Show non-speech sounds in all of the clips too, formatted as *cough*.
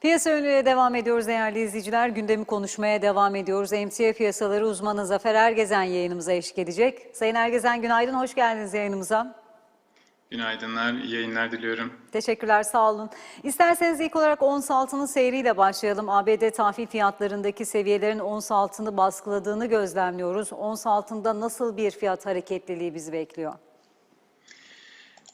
Piyasa önüne devam ediyoruz değerli izleyiciler. Gündemi konuşmaya devam ediyoruz. Emtia piyasaları uzmanı Zafer Ergezen yayınımıza eşlik edecek. Sayın Ergezen günaydın, hoş geldiniz yayınımıza. Günaydınlar, iyi yayınlar diliyorum. Teşekkürler, sağ olun. İsterseniz ilk olarak ons altının seyriyle başlayalım. ABD tahvil fiyatlarındaki seviyelerin ons altını baskıladığını gözlemliyoruz. Ons altında nasıl bir fiyat hareketliliği bizi bekliyor?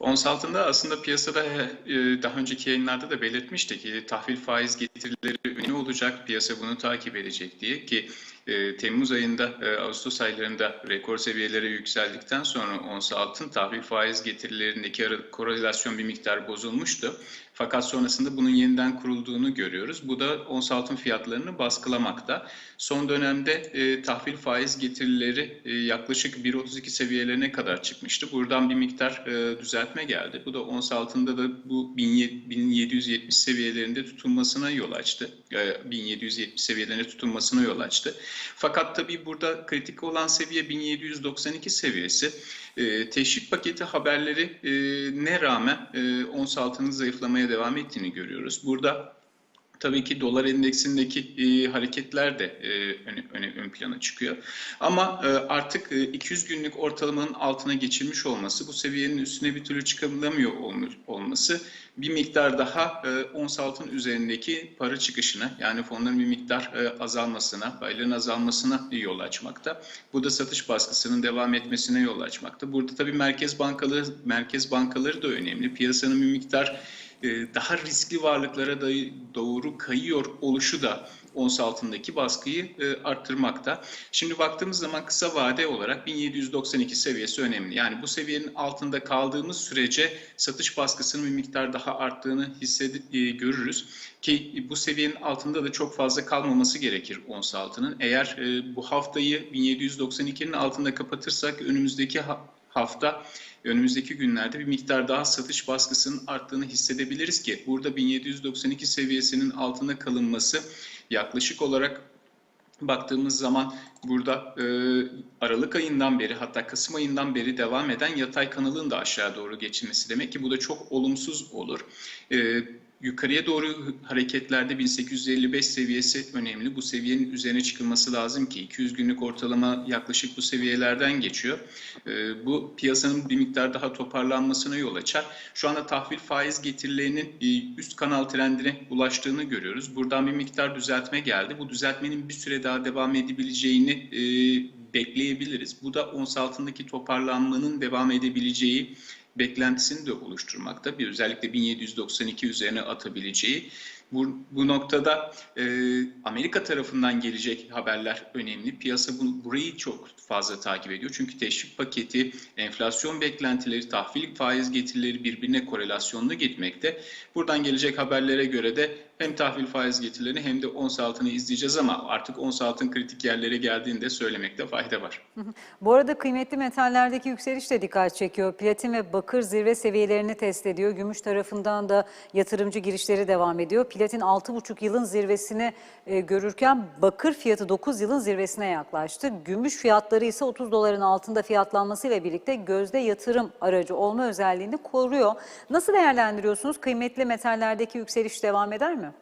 Ons altında aslında piyasada e, daha önceki yayınlarda da belirtmiştik ki tahvil faiz getirileri önemli olacak, piyasa bunu takip edecek diye ki e, Temmuz ayında, e, Ağustos aylarında rekor seviyelere yükseldikten sonra ons altın tahvil faiz getirilerindeki korelasyon bir miktar bozulmuştu. Fakat sonrasında bunun yeniden kurulduğunu görüyoruz. Bu da ons altın fiyatlarını baskılamakta. Son dönemde e, tahvil faiz getirileri e, yaklaşık 1.32 seviyelerine kadar çıkmıştı. Buradan bir miktar e, düzeltme geldi. Bu da ons altında da bu 1770 seviyelerinde tutulmasına yol açtı. E, 1770 seviyelerine tutulmasına yol açtı. Fakat tabii burada kritik olan seviye 1792 seviyesi. E, teşvik paketi haberleri e, ne rağmen e, ons altının zayıflamaya devam ettiğini görüyoruz. Burada Tabii ki dolar endeksindeki e, hareketler de e, öne, ön plana çıkıyor. Ama e, artık e, 200 günlük ortalamanın altına geçilmiş olması, bu seviyenin üstüne bir türlü çıkamıyor olmu- olması bir miktar daha e, ons altın üzerindeki para çıkışına yani fonların bir miktar e, azalmasına, payların azalmasına yol açmakta. Bu da satış baskısının devam etmesine yol açmakta. Burada tabii merkez bankaları merkez bankaları da önemli. Piyasanın bir miktar daha riskli varlıklara doğru kayıyor oluşu da ons altındaki baskıyı e, arttırmakta. Şimdi baktığımız zaman kısa vade olarak 1792 seviyesi önemli. Yani bu seviyenin altında kaldığımız sürece satış baskısının bir miktar daha arttığını hissedip e, görürüz. Ki bu seviyenin altında da çok fazla kalmaması gerekir ons altının. Eğer e, bu haftayı 1792'nin altında kapatırsak önümüzdeki hafta önümüzdeki günlerde bir miktar daha satış baskısının arttığını hissedebiliriz ki burada 1792 seviyesinin altında kalınması yaklaşık olarak baktığımız zaman burada e, Aralık ayından beri hatta Kasım ayından beri devam eden yatay kanalın da aşağı doğru geçilmesi demek ki bu da çok olumsuz olur. E, yukarıya doğru hareketlerde 1855 seviyesi önemli. Bu seviyenin üzerine çıkılması lazım ki 200 günlük ortalama yaklaşık bu seviyelerden geçiyor. E, bu piyasanın bir miktar daha toparlanmasına yol açar. Şu anda tahvil faiz getirilerinin e, üst kanal trendine ulaştığını görüyoruz. Buradan bir miktar düzeltme geldi. Bu düzeltmenin bir süre daha devam edebileceğini e, bekleyebiliriz. Bu da ons altındaki toparlanmanın devam edebileceği beklentisini de oluşturmakta. Bir özellikle 1792 üzerine atabileceği. Bu, bu noktada e, Amerika tarafından gelecek haberler önemli. Piyasa bu, burayı çok fazla takip ediyor. Çünkü teşvik paketi, enflasyon beklentileri, tahvil faiz getirileri birbirine korelasyonlu gitmekte. Buradan gelecek haberlere göre de hem tahvil faiz getirilerini hem de ons altını izleyeceğiz ama artık ons altın kritik yerlere geldiğini de söylemekte fayda var. Bu arada kıymetli metallerdeki yükseliş de dikkat çekiyor. Platin ve bakır zirve seviyelerini test ediyor. Gümüş tarafından da yatırımcı girişleri devam ediyor. Platin 6,5 yılın zirvesini e, görürken bakır fiyatı 9 yılın zirvesine yaklaştı. Gümüş fiyatları ise 30 doların altında fiyatlanmasıyla birlikte gözde yatırım aracı olma özelliğini koruyor. Nasıl değerlendiriyorsunuz? Kıymetli metallerdeki yükseliş devam eder mi?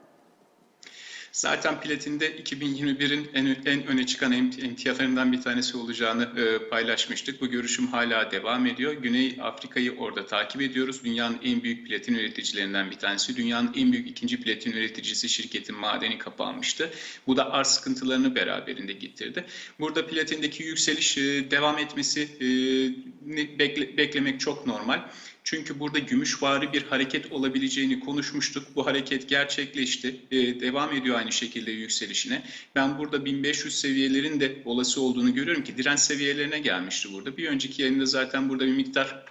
Zaten platinde 2021'in en, en öne çıkan emtialarından bir tanesi olacağını e, paylaşmıştık. Bu görüşüm hala devam ediyor. Güney Afrika'yı orada takip ediyoruz. Dünyanın en büyük platin üreticilerinden bir tanesi. Dünyanın en büyük ikinci platin üreticisi şirketin madeni kapanmıştı. Bu da arz sıkıntılarını beraberinde getirdi. Burada platindeki yükseliş e, devam etmesi e, bekle- beklemek çok normal. Çünkü burada gümüşvari bir hareket olabileceğini konuşmuştuk. Bu hareket gerçekleşti. Ee, devam ediyor aynı şekilde yükselişine. Ben burada 1500 seviyelerin de olası olduğunu görüyorum ki direnç seviyelerine gelmişti burada. Bir önceki yayında zaten burada bir miktar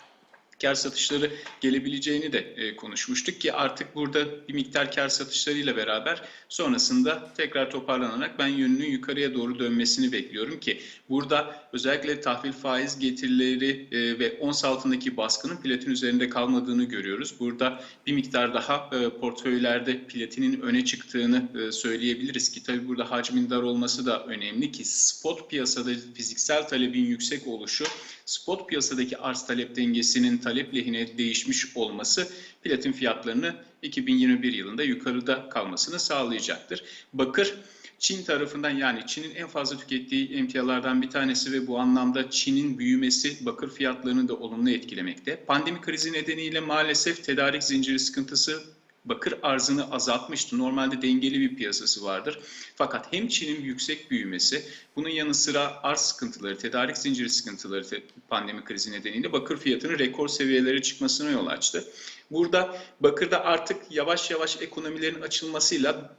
kar satışları gelebileceğini de e, konuşmuştuk ki artık burada bir miktar kar satışlarıyla beraber sonrasında tekrar toparlanarak ben yönünün yukarıya doğru dönmesini bekliyorum ki burada özellikle tahvil faiz getirileri e, ve ons altındaki baskının platin üzerinde kalmadığını görüyoruz. Burada bir miktar daha e, portföylerde platinin öne çıktığını söyleyebiliriz ki tabii burada hacmin dar olması da önemli ki spot piyasada fiziksel talebin yüksek oluşu spot piyasadaki arz talep dengesinin talep lehine değişmiş olması platin fiyatlarını 2021 yılında yukarıda kalmasını sağlayacaktır. Bakır Çin tarafından yani Çin'in en fazla tükettiği emtialardan bir tanesi ve bu anlamda Çin'in büyümesi bakır fiyatlarını da olumlu etkilemekte. Pandemi krizi nedeniyle maalesef tedarik zinciri sıkıntısı bakır arzını azaltmıştı. Normalde dengeli bir piyasası vardır. Fakat hem Çin'in yüksek büyümesi, bunun yanı sıra arz sıkıntıları, tedarik zinciri sıkıntıları pandemi krizi nedeniyle bakır fiyatının rekor seviyelere çıkmasına yol açtı. Burada bakırda artık yavaş yavaş ekonomilerin açılmasıyla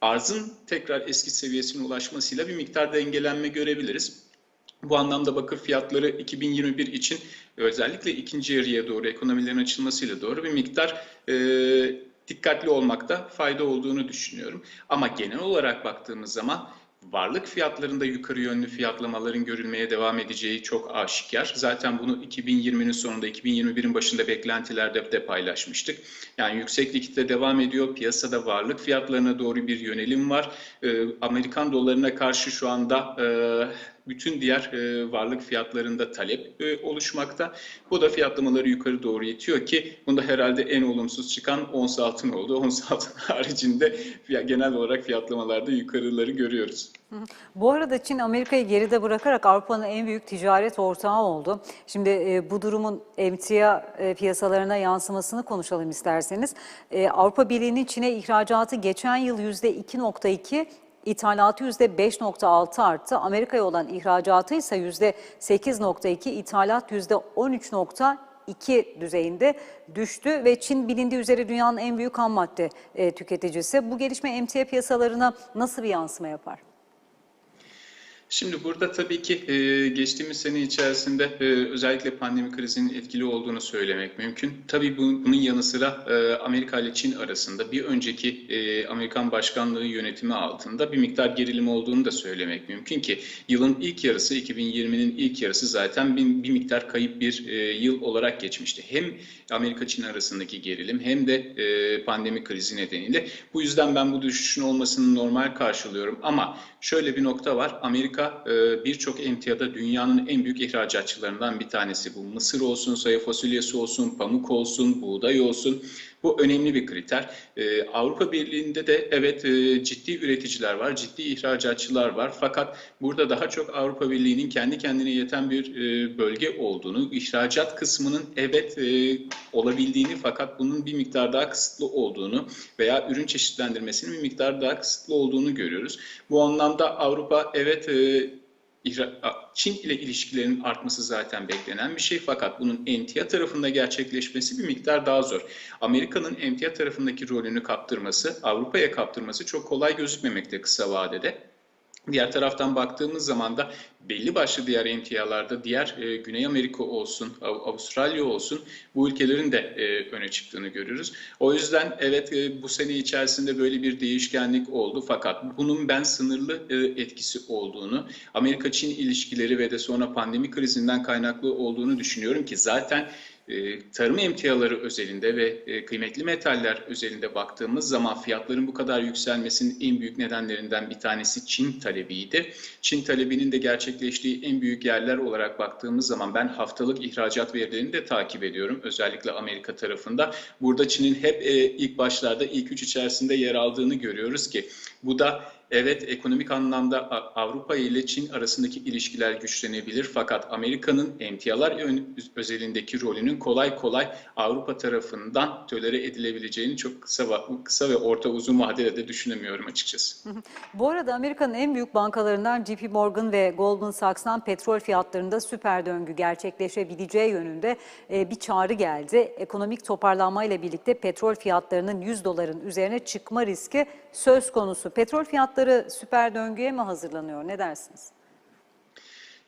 arzın tekrar eski seviyesine ulaşmasıyla bir miktar dengelenme görebiliriz. Bu anlamda bakır fiyatları 2021 için özellikle ikinci yarıya doğru ekonomilerin açılmasıyla doğru bir miktar e, dikkatli olmakta fayda olduğunu düşünüyorum. Ama genel olarak baktığımız zaman varlık fiyatlarında yukarı yönlü fiyatlamaların görülmeye devam edeceği çok aşikar. Zaten bunu 2020'nin sonunda 2021'in başında beklentilerde de paylaşmıştık. Yani yüksek likitte devam ediyor. Piyasada varlık fiyatlarına doğru bir yönelim var. Ee, Amerikan dolarına karşı şu anda e, bütün diğer e, varlık fiyatlarında talep e, oluşmakta. Bu da fiyatlamaları yukarı doğru itiyor ki bunda herhalde en olumsuz çıkan ons altın oldu. *laughs* Ons altın haricinde genel olarak fiyatlamalarda yukarıları görüyoruz. Bu arada Çin Amerika'yı geride bırakarak Avrupa'nın en büyük ticaret ortağı oldu. Şimdi e, bu durumun emtia e, piyasalarına yansımasını konuşalım isterseniz. E, Avrupa Birliği'nin Çin'e ihracatı geçen yıl %2.2, İthalatı %5.6 arttı. Amerika'ya olan ihracatı ise %8.2, ithalat %13.2 düzeyinde düştü ve Çin bilindiği üzere dünyanın en büyük ham madde e, tüketicisi. Bu gelişme emtia piyasalarına nasıl bir yansıma yapar? Şimdi burada tabii ki e, geçtiğimiz sene içerisinde e, özellikle pandemi krizinin etkili olduğunu söylemek mümkün. Tabii bu, bunun yanı sıra e, Amerika ile Çin arasında bir önceki e, Amerikan başkanlığı yönetimi altında bir miktar gerilim olduğunu da söylemek mümkün ki yılın ilk yarısı 2020'nin ilk yarısı zaten bir, bir miktar kayıp bir e, yıl olarak geçmişti. Hem Amerika-Çin arasındaki gerilim hem de e, pandemi krizi nedeniyle. Bu yüzden ben bu düşüşün olmasını normal karşılıyorum ama şöyle bir nokta var. Amerika e, birçok emtiyada dünyanın en büyük ihracatçılarından bir tanesi. Bu mısır olsun, soya fasulyesi olsun, pamuk olsun, buğday olsun. Bu önemli bir kriter. Ee, Avrupa Birliği'nde de evet e, ciddi üreticiler var, ciddi ihracatçılar var. Fakat burada daha çok Avrupa Birliği'nin kendi kendine yeten bir e, bölge olduğunu, ihracat kısmının evet e, olabildiğini fakat bunun bir miktar daha kısıtlı olduğunu veya ürün çeşitlendirmesinin bir miktar daha kısıtlı olduğunu görüyoruz. Bu anlamda Avrupa evet e, Çin ile ilişkilerin artması zaten beklenen bir şey fakat bunun emtia tarafında gerçekleşmesi bir miktar daha zor. Amerika'nın emtia tarafındaki rolünü kaptırması, Avrupa'ya kaptırması çok kolay gözükmemekte kısa vadede. Diğer taraftan baktığımız zaman da belli başlı diğer emtialarda diğer e, Güney Amerika olsun, Avustralya olsun bu ülkelerin de e, öne çıktığını görürüz. O yüzden evet e, bu sene içerisinde böyle bir değişkenlik oldu fakat bunun ben sınırlı e, etkisi olduğunu, Amerika-Çin ilişkileri ve de sonra pandemi krizinden kaynaklı olduğunu düşünüyorum ki zaten e, tarım emtiaları özelinde ve e, kıymetli metaller özelinde baktığımız zaman fiyatların bu kadar yükselmesinin en büyük nedenlerinden bir tanesi Çin talebiydi. Çin talebinin de gerçekleştiği en büyük yerler olarak baktığımız zaman ben haftalık ihracat verilerini de takip ediyorum. Özellikle Amerika tarafında. Burada Çin'in hep e, ilk başlarda ilk üç içerisinde yer aldığını görüyoruz ki bu da Evet ekonomik anlamda Avrupa ile Çin arasındaki ilişkiler güçlenebilir fakat Amerika'nın emtialar özelindeki rolünün kolay kolay Avrupa tarafından tölere edilebileceğini çok kısa, kısa ve orta uzun vadede de düşünemiyorum açıkçası. Bu arada Amerika'nın en büyük bankalarından JP Morgan ve Goldman Sachs'tan petrol fiyatlarında süper döngü gerçekleşebileceği yönünde e, bir çağrı geldi. Ekonomik toparlanmayla birlikte petrol fiyatlarının 100 doların üzerine çıkma riski söz konusu. Petrol fiyatları süper döngüye mi hazırlanıyor? Ne dersiniz?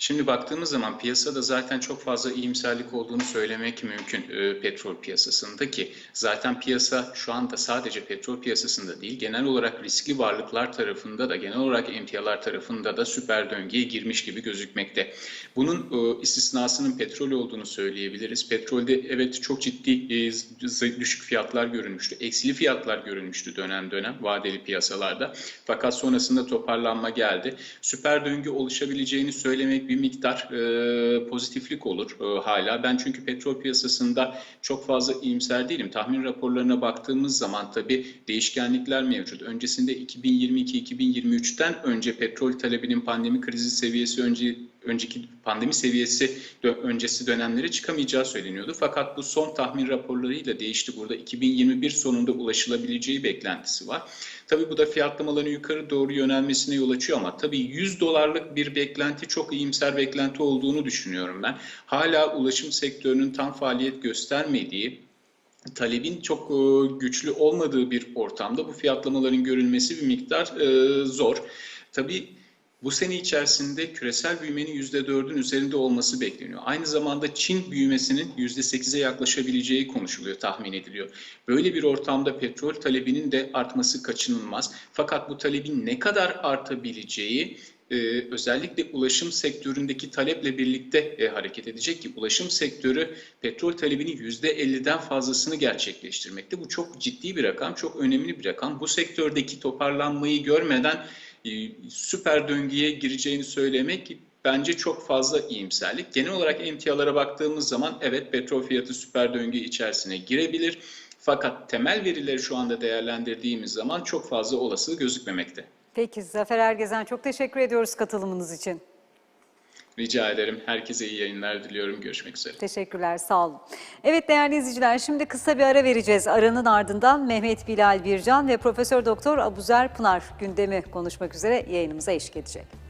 Şimdi baktığımız zaman piyasada zaten çok fazla iyimserlik olduğunu söylemek mümkün e, petrol piyasasında ki zaten piyasa şu anda sadece petrol piyasasında değil genel olarak riskli varlıklar tarafında da genel olarak emtialar tarafında da süper döngüye girmiş gibi gözükmekte. Bunun e, istisnasının petrol olduğunu söyleyebiliriz. Petrolde evet çok ciddi e, düşük fiyatlar görülmüştü. Eksili fiyatlar görülmüştü dönem dönem vadeli piyasalarda. Fakat sonrasında toparlanma geldi. Süper döngü oluşabileceğini söylemek bir miktar e, pozitiflik olur e, hala. Ben çünkü petrol piyasasında çok fazla iyimser değilim. Tahmin raporlarına baktığımız zaman tabii değişkenlikler mevcut. Öncesinde 2022-2023'ten önce petrol talebinin pandemi krizi seviyesi önce önceki pandemi seviyesi öncesi dönemlere çıkamayacağı söyleniyordu. Fakat bu son tahmin raporlarıyla değişti. Burada 2021 sonunda ulaşılabileceği beklentisi var. Tabii bu da fiyatlamaların yukarı doğru yönelmesine yol açıyor ama tabii 100 dolarlık bir beklenti çok iyimser beklenti olduğunu düşünüyorum ben. Hala ulaşım sektörünün tam faaliyet göstermediği talebin çok e, güçlü olmadığı bir ortamda bu fiyatlamaların görülmesi bir miktar e, zor. Tabii bu sene içerisinde küresel büyümenin %4'ün üzerinde olması bekleniyor. Aynı zamanda Çin büyümesinin %8'e yaklaşabileceği konuşuluyor, tahmin ediliyor. Böyle bir ortamda petrol talebinin de artması kaçınılmaz. Fakat bu talebin ne kadar artabileceği e, özellikle ulaşım sektöründeki taleple birlikte e, hareket edecek ki ulaşım sektörü petrol talebinin %50'den fazlasını gerçekleştirmekte. Bu çok ciddi bir rakam, çok önemli bir rakam. Bu sektördeki toparlanmayı görmeden süper döngüye gireceğini söylemek bence çok fazla iyimserlik. Genel olarak emtialara baktığımız zaman evet petrol fiyatı süper döngü içerisine girebilir. Fakat temel verileri şu anda değerlendirdiğimiz zaman çok fazla olası gözükmemekte. Peki Zafer Ergezen çok teşekkür ediyoruz katılımınız için. Rica ederim. Herkese iyi yayınlar diliyorum. Görüşmek üzere. Teşekkürler, sağ olun. Evet değerli izleyiciler, şimdi kısa bir ara vereceğiz. Aranın ardından Mehmet Bilal Bircan ve Profesör Doktor Abuzer Pınar gündemi konuşmak üzere yayınımıza eşlik edecek.